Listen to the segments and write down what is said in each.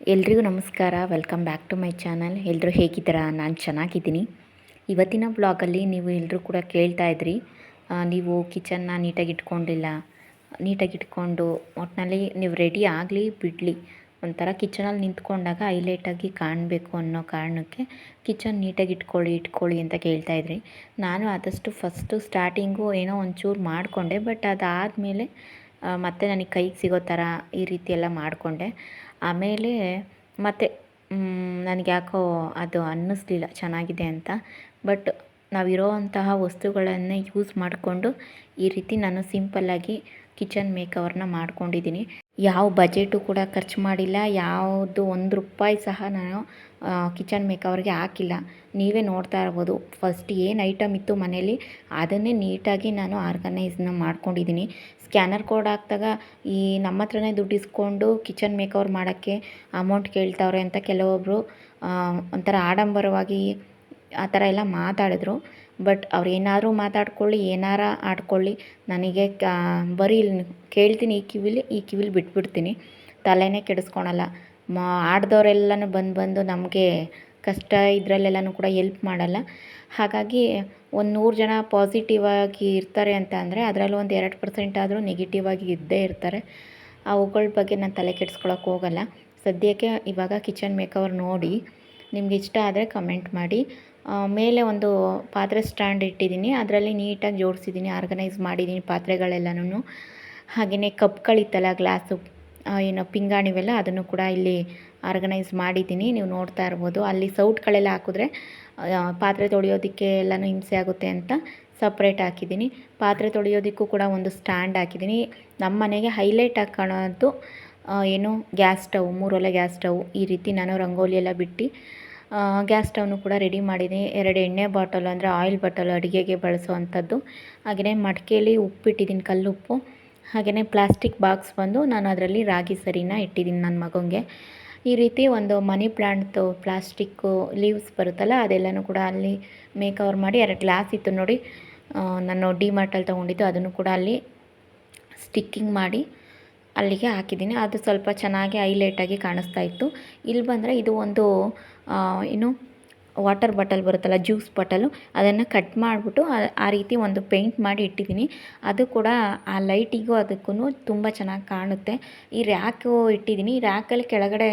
ಎಲ್ರಿಗೂ ನಮಸ್ಕಾರ. Welcome back to my channel ಎಲ್ಲರೂ ಹೇಗಿದ್ದೀರಾ? ನಾನು ಚೆನ್ನಾಗಿದ್ದೀನಿ. ಇವತ್ತಿನ ಬ್ಲಾಗಲ್ಲಿ ನೀವು ಎಲ್ಲರೂ ಕೂಡ ಕೇಳ್ತಾ ಇದ್ರಿ. ನೀವು ಕಿಚನ್ನ ನೀಟಾಗಿ ಇಟ್ಕೊಂಡಿಲ್ಲ. ನೀಟಾಗಿ ಇಟ್ಕೊಂಡು ಒಟ್ಟಿನಲ್ಲಿ ನೀವು ರೆಡಿ ಆಗಲಿ, ಬಿಡಲಿ. ಒಂಥರ ಕಿಚನಲ್ಲಿ ನಿಂತ್ಕೊಂಡಾಗ ಹೈಲೈಟಾಗಿ ಕಾಣಬೇಕು ಅನ್ನೋ ಕಾರಣಕ್ಕೆ ಕಿಚನ್ ನೀಟಾಗಿ ಇಟ್ಕೊಳ್ಳಿ ಇಟ್ಕೊಳ್ಳಿ ಅಂತ ಕೇಳ್ತಾ ಇದ್ರಿ. ನಾನು ಆದಷ್ಟು ಫಸ್ಟು ಸ್ಟಾರ್ಟಿಂಗು ಏನೋ ಒಂಚೂರು ಮಾಡಿಕೊಂಡೆ ಬಟ್ ಅದಾದಮೇಲೆ ಮತ್ತೆ ನನಗೆ ಕೈಗೆ ಸಿಗೋ ಥರ ಈ ರೀತಿ ಎಲ್ಲ ಮಾಡಿಕೊಂಡೆ. ಆಮೇಲೆ ಮತ್ತೆ ನನಗೆ ಯಾಕೋ ಅದು ಅನ್ನಿಸ್ಲಿಲ್ಲ, ಚೆನ್ನಾಗಿದೆ ಅಂತ. ಬಟ್ ನಾವಿರೋವಂತಹ ವಸ್ತುಗಳನ್ನೇ ಯೂಸ್ ಮಾಡಿಕೊಂಡು ಈ ರೀತಿ ನಾನು ಸಿಂಪಲ್ಲಾಗಿ ಕಿಚನ್ ಮೇಕವರನ್ನ ಮಾಡ್ಕೊಂಡಿದ್ದೀನಿ. ಯಾವ ಬಜೆಟು ಕೂಡ ಖರ್ಚು ಮಾಡಿಲ್ಲ. ಯಾವುದು ಒಂದು ರೂಪಾಯಿ ಸಹ ನಾನು ಕಿಚನ್ ಮೇಕವರ್ಗೆ ಹಾಕಿಲ್ಲ. ನೀವೇ ನೋಡ್ತಾ ಇರ್ಬೋದು. ಫಸ್ಟ್ ಏನು ಐಟಮ್ ಇತ್ತು ಮನೇಲಿ, ಅದನ್ನೇ ನೀಟಾಗಿ ನಾನು ಆರ್ಗನೈಸ್ನ ಮಾಡ್ಕೊಂಡಿದ್ದೀನಿ. ಸ್ಕ್ಯಾನರ್ ಕೋಡ್ ಹಾಕ್ದಾಗ ಈ ನಮ್ಮ ಹತ್ರನೇ ದುಡ್ಡು ಇಸ್ಕೊಂಡು ಕಿಚನ್ ಮೇಕವರ್ ಮಾಡೋಕ್ಕೆ ಅಮೌಂಟ್ ಕೇಳ್ತಾವ್ರೆ ಅಂತ ಕೆಲವೊಬ್ಬರು ಒಂಥರ ಆಡಂಬರವಾಗಿ ಆ ಥರ ಎಲ್ಲ ಮಾತಾಡಿದ್ರು. ಬಟ್ ಅವ್ರು ಏನಾದರೂ ಮಾತಾಡ್ಕೊಳ್ಳಿ, ಏನಾರ ಆಡ್ಕೊಳ್ಳಿ. ನನಗೆ ಕಾ, ಬರೀ ಕೇಳ್ತೀನಿ, ಈ ಕಿವಿಲಿ ಈ ಕಿವಿಲಿ ಬಿಟ್ಬಿಡ್ತೀನಿ. ತಲೆನೇ ಕೆಡಿಸ್ಕೊಳಲ್ಲ. ಮ, ಆಡ್ದವರೆಲ್ಲನೂ ಬಂದು ಬಂದು ನಮಗೆ ಕಷ್ಟ ಇದರಲ್ಲೆಲ್ಲನೂ ಕೂಡ ಎಲ್ಪ್ ಮಾಡಲ್ಲ. ಹಾಗಾಗಿ ಒಂದು ನೂರು ಜನ ಪಾಸಿಟಿವ್ ಆಗಿ ಇರ್ತಾರೆ ಅಂತ ಅಂದರೆ ಅದರಲ್ಲೂ ಒಂದು ಎರಡು ಪರ್ಸೆಂಟ್ ಆದರೂ ನೆಗೆಟಿವ್ ಆಗಿ ಇದ್ದೇ ಇರ್ತಾರೆ. ಅವುಗಳ ಬಗ್ಗೆ ನಾನು ತಲೆ ಕೆಡಿಸ್ಕೊಳಕ್ಕೆ ಹೋಗಲ್ಲ. ಸದ್ಯಕ್ಕೆ ಇವಾಗ ಕಿಚನ್ ಮೇಕವರ್ ನೋಡಿ. ನಿಮ್ಗೆ ಇಷ್ಟ ಆದರೆ ಕಮೆಂಟ್ ಮಾಡಿ. ಮೇಲೆ ಒಂದು ಪಾತ್ರೆ ಸ್ಟ್ಯಾಂಡ್ ಇಟ್ಟಿದ್ದೀನಿ. ಅದರಲ್ಲಿ ನೀಟಾಗಿ ಜೋಡಿಸಿದ್ದೀನಿ, ಆರ್ಗನೈಸ್ ಮಾಡಿದ್ದೀನಿ ಪಾತ್ರೆಗಳೆಲ್ಲನೂ ಹಾಗೆಯೇ ಕಪ್ಗಳಿತ್ತಲ್ಲ, ಗ್ಲಾಸು ಏನು ಪಿಂಗಾಣಿವೆಲ್ಲ ಅದನ್ನು ಕೂಡ ಇಲ್ಲಿ ಆರ್ಗನೈಸ್ ಮಾಡಿದ್ದೀನಿ. ನೀವು ನೋಡ್ತಾ ಇರ್ಬೋದು. ಅಲ್ಲಿ ಸೌಟ್ಗಳೆಲ್ಲ ಹಾಕಿದ್ರೆ ಪಾತ್ರೆ ತೊಳೆಯೋದಕ್ಕೆ ಎಲ್ಲನೂ ಹಿಂಸೆ ಆಗುತ್ತೆ ಅಂತ ಸಪ್ರೇಟ್ ಹಾಕಿದ್ದೀನಿ. ಪಾತ್ರೆ ತೊಳೆಯೋದಕ್ಕೂ ಕೂಡ ಒಂದು ಸ್ಟ್ಯಾಂಡ್ ಹಾಕಿದ್ದೀನಿ. ನಮ್ಮ ಮನೆಗೆ ಹೈಲೈಟ್ ಹಾಕೋಣದ್ದು ಏನು ಗ್ಯಾಸ್ ಸ್ಟವ್, ಮೂರೊಲೆ ಗ್ಯಾಸ್ ಸ್ಟವ್ ಈ ರೀತಿ ನಾನು ರಂಗೋಲಿ ಎಲ್ಲ ಬಿಟ್ಟು ಗ್ಯಾಸ್ ಸ್ಟವ್ನು ಕೂಡ ರೆಡಿ ಮಾಡಿದ್ದೀನಿ. ಎರಡು ಎಣ್ಣೆ ಬಾಟಲ್ ಅಂದರೆ ಆಯಿಲ್ ಬಾಟಲ್ ಅಡುಗೆಗೆ ಬಳಸುವಂಥದ್ದು. ಹಾಗೆಯೇ ಮಡಿಕೆಯಲ್ಲಿ ಉಪ್ಪಿಟ್ಟಿದ್ದೀನಿ ಕಲ್ಲುಪ್ಪು. ಹಾಗೆಯೇ ಪ್ಲಾಸ್ಟಿಕ್ ಬಾಕ್ಸ್ ಬಂದು ನಾನು ಅದರಲ್ಲಿ ರಾಗಿ ಸರಿನ ಇಟ್ಟಿದ್ದೀನಿ ನನ್ನ ಮಗನಿಗೆ ಈ ರೀತಿ ಒಂದು ಮನಿ ಪ್ಲ್ಯಾಂಟ್ದು ಪ್ಲಾಸ್ಟಿಕ್ಕು ಲೀವ್ಸ್ ಬರುತ್ತಲ್ಲ, ಅದೆಲ್ಲನೂ ಕೂಡ ಅಲ್ಲಿ ಮೇಕವರ್ ಮಾಡಿ ಎರಡು ಗ್ಲಾಸ್ ಇತ್ತು ನೋಡಿ. ನಾನು ಡಿ ಮಾರ್ಟಲ್ಲಿ ತೊಗೊಂಡಿದ್ದು, ಅದನ್ನು ಕೂಡ ಅಲ್ಲಿ ಸ್ಟಿಕ್ಕಿಂಗ್ ಮಾಡಿ ಅಲ್ಲಿಗೆ ಹಾಕಿದ್ದೀನಿ. ಅದು ಸ್ವಲ್ಪ ಚೆನ್ನಾಗಿ ಹೈಲೈಟಾಗಿ ಕಾಣಿಸ್ತಾ ಇತ್ತು. ಇಲ್ಲಿ ಬಂದರೆ ಇದು ಒಂದು ಏನು ವಾಟರ್ ಬಾಟಲ್ ಬರುತ್ತಲ್ಲ, ಜ್ಯೂಸ್ ಬಾಟಲು, ಅದನ್ನು ಕಟ್ ಮಾಡಿಬಿಟ್ಟು ಆ ರೀತಿ ಒಂದು ಪೇಂಟ್ ಮಾಡಿ ಇಟ್ಟಿದ್ದೀನಿ. ಅದು ಕೂಡ ಆ ಲೈಟಿಗೂ ಅದಕ್ಕೂ ತುಂಬ ಚೆನ್ನಾಗಿ ಕಾಣುತ್ತೆ. ಈ ರ್ಯಾಕು ಇಟ್ಟಿದ್ದೀನಿ. ರ್ಯಾಕಲ್ಲಿ ಕೆಳಗಡೆ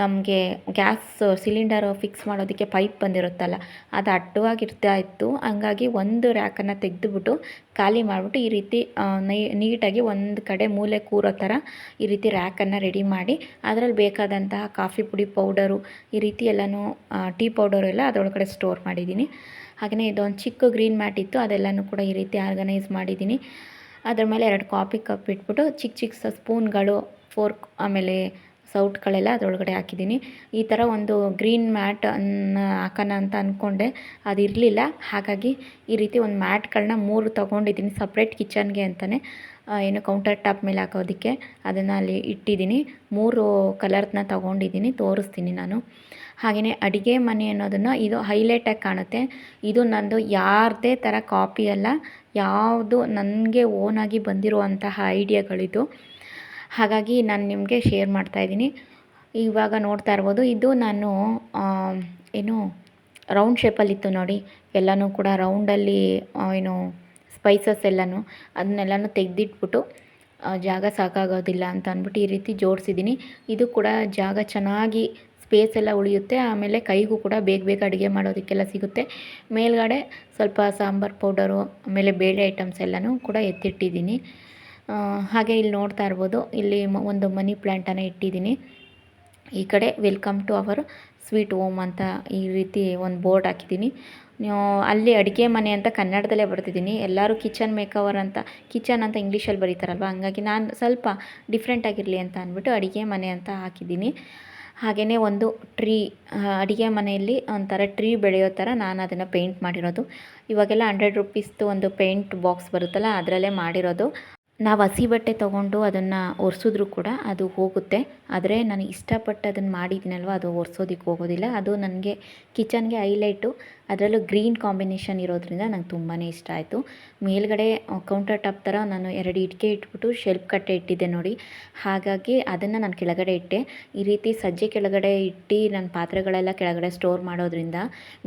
ನಮಗೆ ಗ್ಯಾಸ್ ಸಿಲಿಂಡರ್ ಫಿಕ್ಸ್ ಮಾಡೋದಕ್ಕೆ ಪೈಪ್ ಬಂದಿರುತ್ತಲ್ಲ, ಅದು ಅಡ್ಡವಾಗಿರ್ತಾ ಇತ್ತು. ಹಂಗಾಗಿ ಒಂದು ರ್ಯಾಕನ್ನು ತೆಗೆದುಬಿಟ್ಟು ಖಾಲಿ ಮಾಡಿಬಿಟ್ಟು ಈ ರೀತಿ ನೀಟಾಗಿ ಒಂದು ಕಡೆ ಮೂಲೆ ಕೂರೋ ಥರ ಈ ರೀತಿ ರ್ಯಾಕನ್ನು ರೆಡಿ ಮಾಡಿ, ಅದರಲ್ಲಿ ಬೇಕಾದಂತಹ ಕಾಫಿ ಪುಡಿ ಪೌಡರು, ಈ ರೀತಿ ಎಲ್ಲನೂ ಟೀ ಪೌಡರು ಎಲ್ಲ ಅದರೊಳಗಡೆ ಸ್ಟೋರ್ ಮಾಡಿದ್ದೀನಿ. ಹಾಗೆಯೇ ಇದೊಂದು ಚಿಕ್ಕ ಗ್ರೀನ್ ಮ್ಯಾಟ್ ಇತ್ತು, ಅದೆಲ್ಲನೂ ಕೂಡ ಈ ರೀತಿ ಆರ್ಗನೈಸ್ ಮಾಡಿದ್ದೀನಿ. ಅದ್ರ ಮೇಲೆ ಎರಡು ಕಾಫಿ ಕಪ್ ಇಟ್ಬಿಟ್ಟು ಚಿಕ್ಕ ಚಿಕ್ಕ ಸ್ಪೂನ್ಗಳು, ಫೋರ್ಕ್, ಆಮೇಲೆ ಸೌಟ್ಗಳೆಲ್ಲ ಅದರೊಳಗಡೆ ಹಾಕಿದ್ದೀನಿ. ಈ ಥರ ಒಂದು ಗ್ರೀನ್ ಮ್ಯಾಟ್ ಅನ್ನು ಹಾಕೋಣ ಅಂತ ಅಂದ್ಕೊಂಡೆ ಅದು ಇರಲಿಲ್ಲ ಹಾಗಾಗಿ ಈ ರೀತಿ ಒಂದು ಮ್ಯಾಟ್ಗಳನ್ನ ಮೂರು ತೊಗೊಂಡಿದ್ದೀನಿ ಸಪ್ರೇಟ್ ಕಿಚನ್ಗೆ ಅಂತಲೇ ಏನು ಕೌಂಟರ್ ಟಾಪ್ ಮೇಲೆ ಹಾಕೋದಕ್ಕೆ ಅದನ್ನು ಅಲ್ಲಿ ಇಟ್ಟಿದ್ದೀನಿ. ಮೂರು ಕಲರ್ನ ತೊಗೊಂಡಿದ್ದೀನಿ. ತೋರಿಸ್ತೀನಿ ನಾನು. ಹಾಗೆಯೇ ಅಡುಗೆ ಮನೆ ಅನ್ನೋದನ್ನು ಇದು ಹೈಲೈಟಾಗಿ ಕಾಣುತ್ತೆ. ಇದು ನಂದು ಯಾರದೇ ಥರ ಕಾಪಿ ಅಲ್ಲ. ಯಾವುದು ನನಗೆ ಓನಾಗಿ ಬಂದಿರುವಂತಹ ಐಡಿಯಾಗಳಿದು. ಹಾಗಾಗಿ ನಾನು ನಿಮಗೆ ಶೇರ್ ಮಾಡ್ತಾಯಿದ್ದೀನಿ ಇವಾಗ ನೋಡ್ತಾ ಇರ್ಬೋದು, ಇದು ನಾನು ಏನು ರೌಂಡ್ ಶೇಪಲ್ಲಿತ್ತು ನೋಡಿ. ಎಲ್ಲನೂ ಕೂಡ ರೌಂಡಲ್ಲಿ ಏನು ಸ್ಪೈಸಸ್ ಎಲ್ಲನೂ, ಅದನ್ನೆಲ್ಲನೂ ತೆಗೆದಿಟ್ಬಿಟ್ಟು ಜಾಗ ಸಾಕಾಗೋದಿಲ್ಲ ಅಂತ ಅಂದ್ಬಿಟ್ಟು ಈ ರೀತಿ ಜೋಡಿಸಿದ್ದೀನಿ. ಇದು ಕೂಡ ಜಾಗ ಚೆನ್ನಾಗಿ ಸ್ಪೇಸ್ ಎಲ್ಲ ಉಳಿಯುತ್ತೆ. ಆಮೇಲೆ ಕೈಗೂ ಕೂಡ ಬೇಗ ಬೇಗ ಅಡುಗೆ ಮಾಡೋದಕ್ಕೆಲ್ಲ ಸಿಗುತ್ತೆ. ಮೇಲ್ಗಡೆ ಸ್ವಲ್ಪ ಸಾಂಬಾರು ಪೌಡರು, ಆಮೇಲೆ ಬೇಳೆ ಐಟಮ್ಸ್ ಎಲ್ಲನೂ ಕೂಡ ಎತ್ತಿಟ್ಟಿದ್ದೀನಿ. ಹಾಗೆ ಇಲ್ಲಿ ನೋಡ್ತಾ ಇರ್ಬೋದು. ಇಲ್ಲಿ ಒಂದು ಮನಿ ಪ್ಲ್ಯಾಂಟನ್ನು ಇಟ್ಟಿದ್ದೀನಿ. ಈ ಕಡೆ welcome to our sweet home ಅಂತ ಈ ರೀತಿ ಒಂದು ಬೋರ್ಡ್ ಹಾಕಿದ್ದೀನಿ. ಅಲ್ಲಿ ಅಡುಗೆ ಮನೆ ಅಂತ ಕನ್ನಡದಲ್ಲೇ ಬರ್ತಿದ್ದೀನಿ ಎಲ್ಲರೂ ಕಿಚನ್ ಮೇಕವರ್ ಅಂತ, ಕಿಚನ್ ಅಂತ ಇಂಗ್ಲೀಷಲ್ಲಿ ಬರೀತಾರಲ್ವ? ಹಂಗಾಗಿ ನಾನು ಸ್ವಲ್ಪ ಡಿಫ್ರೆಂಟ್ ಆಗಿರಲಿ ಅಂತ ಅಂದ್ಬಿಟ್ಟು ಅಡುಗೆ ಮನೆ ಅಂತ ಹಾಕಿದ್ದೀನಿ. ಹಾಗೆಯೇ ಒಂದು ಟ್ರೀ ಅಡುಗೆ ಮನೆಯಲ್ಲಿ ಒಂಥರ ಟ್ರೀ ಬೆಳೆಯೋ ಥರ ನಾನು ಅದನ್ನು ಪೇಂಟ್ ಮಾಡಿರೋದು. ಇವಾಗೆಲ್ಲ ಹಂಡ್ರೆಡ್ ರುಪೀಸ್ದು ಒಂದು ಪೇಂಟ್ ಬಾಕ್ಸ್ ಬರುತ್ತಲ್ಲ, ಅದರಲ್ಲೇ ಮಾಡಿರೋದು. ನಾವು ಹಸಿ ಬಟ್ಟೆ ತೊಗೊಂಡು ಅದನ್ನು ಒರೆಸಿದ್ರು ಕೂಡ ಅದು ಹೋಗುತ್ತೆ. ಆದರೆ ನಾನು ಇಷ್ಟಪಟ್ಟು ಅದನ್ನು ಮಾಡಿದ್ದೀನಲ್ವ ಅದು ಒರೆಸೋದಕ್ಕೆ ಹೋಗೋದಿಲ್ಲ. ಅದು ನನಗೆ ಕಿಚನ್ಗೆ ಹೈಲೈಟು. ಅದರಲ್ಲೂ ಗ್ರೀನ್ ಕಾಂಬಿನೇಷನ್ ಇರೋದ್ರಿಂದ ನಂಗೆ ತುಂಬಾ ಇಷ್ಟ ಆಯಿತು. ಮೇಲ್ಗಡೆ ಕೌಂಟರ್ ಟಾಪ್ ಥರ ನಾನು ಎರಡು ಇಟ್ಟಿಗೆ ಇಟ್ಬಿಟ್ಟು ಶೆಲ್ಫ್ ಕಟ್ಟೆ ಇಟ್ಟಿದ್ದೆ ನೋಡಿ. ಹಾಗಾಗಿ ಅದನ್ನು ನಾನು ಕೆಳಗಡೆ ಇಟ್ಟೆ. ಈ ರೀತಿ ಸಜ್ಜೆ ಕೆಳಗಡೆ ಇಟ್ಟು ನನ್ನ ಪಾತ್ರೆಗಳೆಲ್ಲ ಕೆಳಗಡೆ ಸ್ಟೋರ್ ಮಾಡೋದ್ರಿಂದ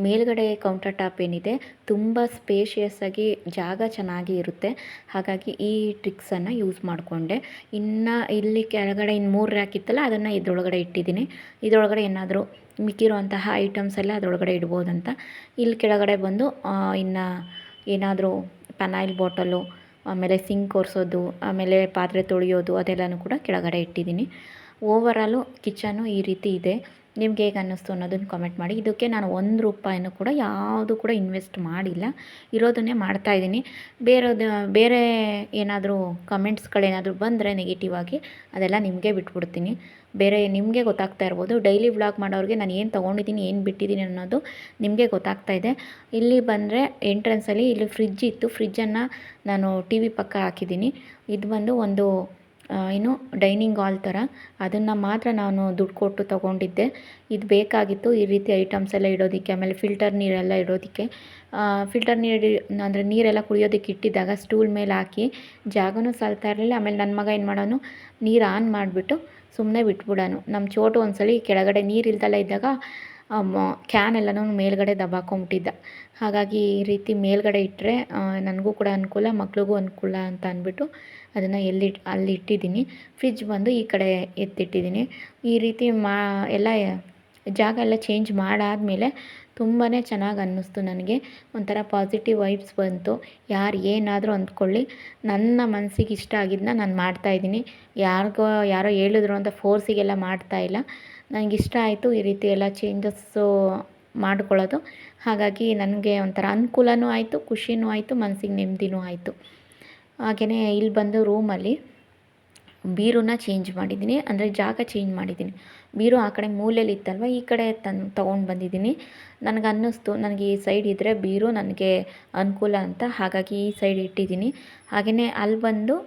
ಮೇಲ್ಗಡೆ ಕೌಂಟರ್ ಟಾಪ್ ಏನಿದೆ, ತುಂಬ ಸ್ಪೇಷಿಯಸ್ ಆಗಿ ಜಾಗ ಚೆನ್ನಾಗಿ ಇರುತ್ತೆ. ಹಾಗಾಗಿ ಈ ಟ್ರಿಕ್ಸನ್ನು ಯೂಸ್ ಮಾಡಿಕೊಂಡೆ. ಇನ್ನು ಇಲ್ಲಿ ಕೆಳಗಡೆ ಇನ್ನು ಮೂರು ರ್ಯಾಕ್ ಇತ್ತಲ್ಲ, ಅದನ್ನು ಇದ್ರೊಳಗಡೆ ಇಟ್ಟಿದ್ದೀನಿ. ಇದರೊಳಗಡೆ ಏನಾದರೂ ಮಿಕ್ಕಿರುವಂತಹ ಐಟಮ್ಸ್ ಎಲ್ಲ ಅದರೊಳಗಡೆ ಇಡ್ಬೋದಂತ ಇಲ್ಲಿ ಕೆಳಗಡೆ ಬಂದು ಇನ್ನು ಏನಾದರೂ ಪೆನಾಯ್ಲ್ ಬಾಟಲು, ಆಮೇಲೆ ಸಿಂಕ್ ಒರೆಸೋದು, ಆಮೇಲೆ ಪಾತ್ರೆ ತೊಳೆಯೋದು ಅದೆಲ್ಲನೂ ಕೂಡ ಕೆಳಗಡೆ ಇಟ್ಟಿದ್ದೀನಿ. ಓವರಾಲು ಕಿಚನು ಈ ರೀತಿ ಇದೆ. ನಿಮ್ಗೆ ಹೇಗೆ ಅನ್ನಿಸ್ತು ಅನ್ನೋದನ್ನು ಕಮೆಂಟ್ ಮಾಡಿ. ಇದಕ್ಕೆ ನಾನು ಒಂದು ರೂಪಾಯಿನೂ ಕೂಡ ಯಾವುದು ಕೂಡ ಇನ್ವೆಸ್ಟ್ ಮಾಡಿಲ್ಲ. ಇರೋದನ್ನೇ ಮಾಡ್ತಾಯಿದ್ದೀನಿ ಬೇರೆದು, ಬೇರೆ ಏನಾದರೂ ಕಮೆಂಟ್ಸ್ಗಳೇನಾದರೂ ಬಂದರೆ ನೆಗೆಟಿವ್ ಆಗಿ ಅದೆಲ್ಲ ನಿಮಗೆ ಬಿಟ್ಬಿಡ್ತೀನಿ. ಬೇರೆ ನಿಮಗೆ ಗೊತ್ತಾಗ್ತಾ ಇರ್ಬೋದು. ಡೈಲಿ ವ್ಲಾಗ್ ಮಾಡೋರಿಗೆ ನಾನು ಏನು ತೊಗೊಂಡಿದ್ದೀನಿ, ಏನು ಬಿಟ್ಟಿದ್ದೀನಿ ಅನ್ನೋದು ನಿಮಗೆ ಗೊತ್ತಾಗ್ತಾ ಇದೆ. ಇಲ್ಲಿ ಬಂದರೆ ಎಂಟ್ರೆನ್ಸಲ್ಲಿ ಇಲ್ಲಿ ಫ್ರಿಜ್ ಇತ್ತು. ಫ್ರಿಜ್ಜನ್ನು ನಾನು ಟಿ ವಿ ಪಕ್ಕ ಹಾಕಿದ್ದೀನಿ. ಇದು ಬಂದು ಒಂದು ಏನು ಡೈನಿಂಗ್ ಹಾಲ್ ಥರ. ಅದನ್ನು ಮಾತ್ರ ನಾನು ದುಡ್ಡು ಕೊಟ್ಟು ತೊಗೊಂಡಿದ್ದೆ. ಇದು ಬೇಕಾಗಿತ್ತು. ಈ ರೀತಿ ಐಟಮ್ಸ್ ಎಲ್ಲ ಇಡೋದಕ್ಕೆ, ಆಮೇಲೆ ಫಿಲ್ಟರ್ ನೀರೆಲ್ಲ ಇಡೋದಕ್ಕೆ. ಫಿಲ್ಟರ್ ನೀರು ಅಂದರೆ ನೀರೆಲ್ಲ ಕುಡಿಯೋದಕ್ಕೆ ಇಟ್ಟಿದ್ದಾಗ ಸ್ಟೂಲ್ ಮೇಲೆ ಹಾಕಿ ಜಾಗನೂ ಸಲ್ತಾ ಇರಲಿಲ್ಲ. ಆಮೇಲೆ ನನ್ನ ಮಗ ಏನು ಮಾಡೋನು, ನೀರು ಆನ್ ಮಾಡಿಬಿಟ್ಟು ಸುಮ್ಮನೆ ಬಿಟ್ಬಿಡೋನು. ನಮ್ಮ ಚೋಟು ಒಂದ್ಸಲ ಕೆಳಗಡೆ ನೀರು ಇಲ್ದಲ್ಲ ಇದ್ದಾಗ ಕ್ಯಾನ್ ಎಲ್ಲನೂ ಮೇಲ್ಗಡೆ ದಬ್ಬಾಕೊಂಬಿಟ್ಟಿದ್ದ ಹಾಗಾಗಿ ಈ ರೀತಿ ಮೇಲ್ಗಡೆ ಇಟ್ಟರೆ ನನಗೂ ಕೂಡ ಅನುಕೂಲ, ಮಕ್ಳಿಗೂ ಅನುಕೂಲ ಅಂತ ಅಂದ್ಬಿಟ್ಟು ಅದನ್ನು ಎಲ್ಲಿ, ಅಲ್ಲಿ ಇಟ್ಟಿದ್ದೀನಿ. ಫ್ರಿಜ್ ಬಂದು ಈ ಕಡೆ ಎತ್ತಿಟ್ಟಿದ್ದೀನಿ. ಈ ರೀತಿ ಮಾ, ಎಲ್ಲ ಜಾಗ ಎಲ್ಲ ಚೇಂಜ್ ಮಾಡಾದಮೇಲೆ ತುಂಬಾ ಚೆನ್ನಾಗಿ ಅನ್ನಿಸ್ತು ನನಗೆ. ಒಂಥರ ಪಾಸಿಟಿವ್ ವೈಬ್ಸ್ ಬಂತು. ಯಾರು ಏನಾದರೂ ಅಂದ್ಕೊಳ್ಳಿ. ನನ್ನ ಮನಸ್ಸಿಗೆ ಇಷ್ಟ ಆಗಿದ್ದನ್ನ ನಾನು ಮಾಡ್ತಾಯಿದ್ದೀನಿ ಯಾರಿಗೋ ಯಾರೋ ಹೇಳಿದ್ರು ಅಂತ ಫೋರ್ಸಿಗೆಲ್ಲ ಮಾಡ್ತಾಯಿಲ್ಲ ನನಗೆ ಇಷ್ಟ ಆಯಿತು ಈ ರೀತಿ ಎಲ್ಲ ಚೇಂಜಸ್ಸು ಮಾಡ್ಕೊಳ್ಳೋದು. ಹಾಗಾಗಿ ನನಗೆ ಒಂಥರ ಅನುಕೂಲನೂ ಆಯಿತು, ಖುಷಿನೂ ಆಯಿತು, ಮನ್ಸಿಗೆ ನೆಮ್ಮದಿನೂ ಆಯಿತು. ಹಾಗೆಯೇ ಇಲ್ಲಿ ಬಂದು ರೂಮಲ್ಲಿ ಬೀರುನ ಚೇಂಜ್ ಮಾಡಿದ್ದೀನಿ, ಅಂದರೆ ಜಾಗ ಚೇಂಜ್ ಮಾಡಿದ್ದೀನಿ. ಬೀರು ಆ ಕಡೆ ಮೂಲೆಯಲ್ಲಿ ಇತ್ತಲ್ವ ಈ ಕಡೆ ತಂದು ತೊಗೊಂಡು ಬಂದಿದ್ದೀನಿ. ನನಗೆ ಅನ್ನಿಸ್ತು, ನನಗೆ ಈ ಸೈಡ್ ಇದ್ದರೆ ಬೀರು ನನಗೆ ಅನುಕೂಲ ಅಂತ, ಹಾಗಾಗಿ ಈ ಸೈಡ್ ಇಟ್ಟಿದ್ದೀನಿ. ಹಾಗೆಯೇ ಅಲ್ಲಿ ಬಂದು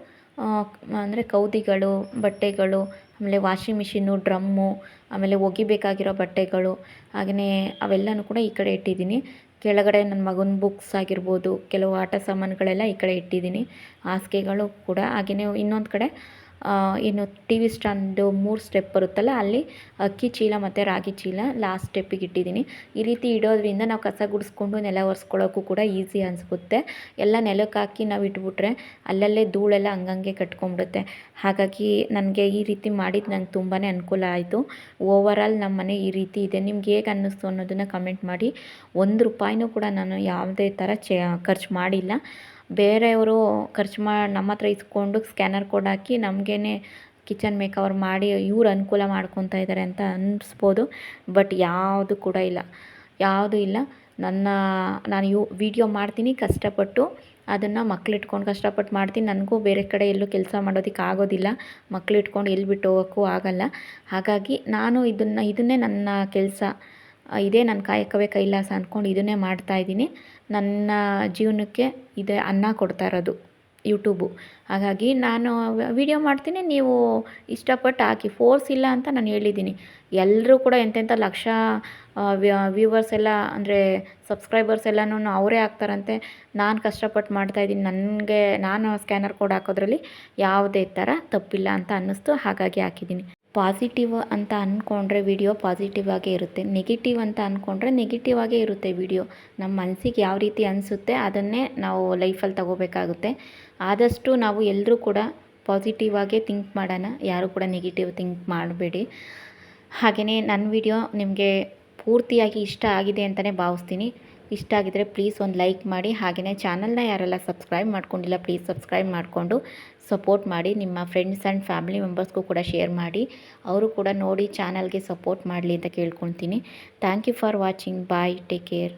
ಅಂದರೆ ಕೌದಿಗಳು, ಬಟ್ಟೆಗಳು, ಆಮೇಲೆ ವಾಷಿಂಗ್ ಮಿಷಿನ್ನು ಡ್ರಮ್ಮು ಆಮೇಲೆ ಒಗಿಬೇಕಾಗಿರೋ ಬಟ್ಟೆಗಳು ಹಾಗೆಯೇ ಅವೆಲ್ಲನೂ ಕೂಡ ಈ ಕಡೆ ಇಟ್ಟಿದ್ದೀನಿ. ಕೆಳಗಡೆ ನನ್ನ ಮಗನ ಬುಕ್ಸ್ ಆಗಿರ್ಬೋದು, ಕೆಲವು ಆಟ ಸಾಮಾನುಗಳೆಲ್ಲ ಈ ಕಡೆ ಇಟ್ಟಿದ್ದೀನಿ. ಹಾಸಿಗೆಗಳು ಕೂಡ ಹಾಗೆಯೇ ಇನ್ನೊಂದು ಕಡೆ ಏನು ಟಿ ವಿ ಸ್ಟ್ಯಾಂಡು ಮೂರು ಸ್ಟೆಪ್ ಬರುತ್ತಲ್ಲ, ಅಲ್ಲಿ ಅಕ್ಕಿ ಚೀಲ ಮತ್ತು ರಾಗಿ ಚೀಲ ಲಾಸ್ಟ್ ಸ್ಟೆಪ್ಪಿಗೆ ಇಟ್ಟಿದ್ದೀನಿ. ಈ ರೀತಿ ಇಡೋದ್ರಿಂದ ನಾವು ಕಸ ಗುಡಿಸ್ಕೊಂಡು ನೆಲ ಒರೆಸ್ಕೊಳ್ಳೋಕ್ಕೂ ಕೂಡ ಈಸಿ ಅನಿಸುತ್ತೆ ಎಲ್ಲ ನೆಲಕ್ಕೆ ಹಾಕಿ ನಾವು ಇಟ್ಬಿಟ್ರೆ ಅಲ್ಲಲ್ಲೇ ಧೂಳೆಲ್ಲ ಹಂಗಂಗೆ ಕಟ್ಕೊಂಡ್ಬಿಡುತ್ತೆ. ಹಾಗಾಗಿ ನನಗೆ ಈ ರೀತಿ ಮಾಡಿದ್ದು ನಂಗೆ ತುಂಬಾ ಅನುಕೂಲ ಆಯಿತು. ಓವರಾಲ್ ನಮ್ಮ ಮನೆ ಈ ರೀತಿ ಇದೆ. ನಿಮ್ಗೆ ಹೇಗೆ ಅನ್ನಿಸ್ತು ಅನ್ನೋದನ್ನು ಕಮೆಂಟ್ ಮಾಡಿ. ಒಂದು ರೂಪಾಯಿನೂ ಕೂಡ ನಾನು ಯಾವುದೇ ಥರ ಚೆ, ಖರ್ಚು ಮಾಡಿಲ್ಲ. ಬೇರೆಯವರು ಖರ್ಚು ಮಾ, ನಮ್ಮ ಹತ್ರ ಇಸ್ಕೊಂಡು ಸ್ಕ್ಯಾನರ್ ಕೋಡ್ ಹಾಕಿ ನಮಗೇನೆ ಕಿಚನ್ ಮೇಕವರ್ ಮಾಡಿ ಇವ್ರು ಅನುಕೂಲ ಮಾಡ್ಕೊತಾ ಇದ್ದಾರೆ ಅಂತ ಅನ್ನಿಸ್ಬೋದು ಬಟ್ ಯಾವುದು ಕೂಡ ಇಲ್ಲ. ಯಾವುದೂ ಇಲ್ಲ. ನನ್ನ, ನಾನು ಯು, ವೀಡಿಯೋ ಮಾಡ್ತೀನಿ ಕಷ್ಟಪಟ್ಟು. ಅದನ್ನು ಮಕ್ಕಳಿಟ್ಕೊಂಡು ಕಷ್ಟಪಟ್ಟು ಮಾಡ್ತೀನಿ. ನನಗೂ ಬೇರೆ ಕಡೆ ಎಲ್ಲೂ ಕೆಲಸ ಮಾಡೋದಕ್ಕೆ ಆಗೋದಿಲ್ಲ. ಮಕ್ಕಳಿಟ್ಕೊಂಡು ಎಲ್ಲಿ ಬಿಟ್ಟು ಹೋಗೋಕ್ಕೂ ಆಗೋಲ್ಲ. ಹಾಗಾಗಿ ನಾನು ಇದನ್ನು, ಇದನ್ನೇ ನನ್ನ ಕೆಲಸ. ಇದೇ ನನ್ನ ಕಾಯಕವೇ ಕೈಲಾಸ ಅಂದ್ಕೊಂಡು ಇದನ್ನೇ ಮಾಡ್ತಾಯಿದ್ದೀನಿ ನನ್ನ ಜೀವನಕ್ಕೆ ಇದೆ ಅನ್ನ ಕೊಡ್ತಾ ಇರೋದು ಯೂಟ್ಯೂಬು ಹಾಗಾಗಿ ನಾನು ವಿಡಿಯೋ ಮಾಡ್ತೀನಿ, ನೀವು ಇಷ್ಟಪಟ್ಟು ಹಾಕಿ. ಫೋರ್ಸ್ ಇಲ್ಲ ಅಂತ ನಾನು ಹೇಳಿದ್ದೀನಿ. ಎಲ್ಲರೂ ಕೂಡ ಎಂತೆಂಥ ಲಕ್ಷ ವ್ಯೂವರ್ಸ್ ಎಲ್ಲ, ಅಂದರೆ ಸಬ್ಸ್ಕ್ರೈಬರ್ಸ್ ಎಲ್ಲನೂ ಅವರೇ ಆಗ್ತಾರಂತೆ. ನಾನು ಕಷ್ಟಪಟ್ಟು ಮಾಡ್ತಾಯಿದ್ದೀನಿ ನನಗೆ, ನಾನು ಸ್ಕ್ಯಾನರ್ ಕೋಡ್ ಹಾಕೋದ್ರಲ್ಲಿ ಯಾವುದೇ ಥರ ತಪ್ಪಿಲ್ಲ ಅಂತ ಅನ್ನಿಸ್ತು. ಹಾಗಾಗಿ ಹಾಕಿದ್ದೀನಿ. ಪಾಸಿಟಿವ್ ಅಂತ ಅಂದ್ಕೊಂಡ್ರೆ ವಿಡಿಯೋ ಪಾಸಿಟಿವ್ ಆಗೇ ಇರುತ್ತೆ. ನೆಗೆಟಿವ್ ಅಂತ ಅಂದ್ಕೊಂಡ್ರೆ ನೆಗೆಟಿವ್ ಆಗೇ ಇರುತ್ತೆ ವಿಡಿಯೋ ನಮ್ಮ ಮನಸ್ಸಿಗೆ ಯಾವ ರೀತಿ ಅನಿಸುತ್ತೆ ಅದನ್ನೇ ನಾವು ಲೈಫಲ್ಲಿ ತಗೋಬೇಕಾಗುತ್ತೆ. ಆದಷ್ಟು ನಾವು ಎಲ್ಲರೂ ಕೂಡ ಪಾಸಿಟಿವ್ ಆಗೇ ಥಿಂಕ್ ಮಾಡೋಣ. ಯಾರು ಕೂಡ ನೆಗೆಟಿವ್ ಥಿಂಕ್ ಮಾಡಬೇಡಿ. ಹಾಗೆಯೇ ನನ್ನ ವಿಡಿಯೋ ನಿಮಗೆ ಪೂರ್ತಿಯಾಗಿ ಇಷ್ಟ ಆಗಿದೆ ಅಂತಲೇ ಭಾವಿಸ್ತೀನಿ. ಇಷ್ಟ ಆಗಿದರೆ ಪ್ಲೀಸ್ ಒಂದು ಲೈಕ್ ಮಾಡಿ. ಹಾಗೆಯೇ ಚಾನಲ್ನ ಯಾರೆಲ್ಲ ಸಬ್ಸ್ಕ್ರೈಬ್ ಮಾಡ್ಕೊಂಡಿಲ್ಲ ಪ್ಲೀಸ್ ಸಬ್ಸ್ಕ್ರೈಬ್ ಮಾಡಿಕೊಂಡು ಸಪೋರ್ಟ್ ಮಾಡಿ. ನಿಮ್ಮ ಫ್ರೆಂಡ್ಸ್ ಆ್ಯಂಡ್ ಫ್ಯಾಮಿಲಿ ಮೆಂಬರ್ಸ್ಗೂ ಕೂಡ ಶೇರ್ ಮಾಡಿ. ಅವರು ಕೂಡ ನೋಡಿ ಚಾನಲ್ಗೆ ಸಪೋರ್ಟ್ ಮಾಡಲಿ ಅಂತ ಕೇಳ್ಕೊತೀನಿ thank you for watching bye take care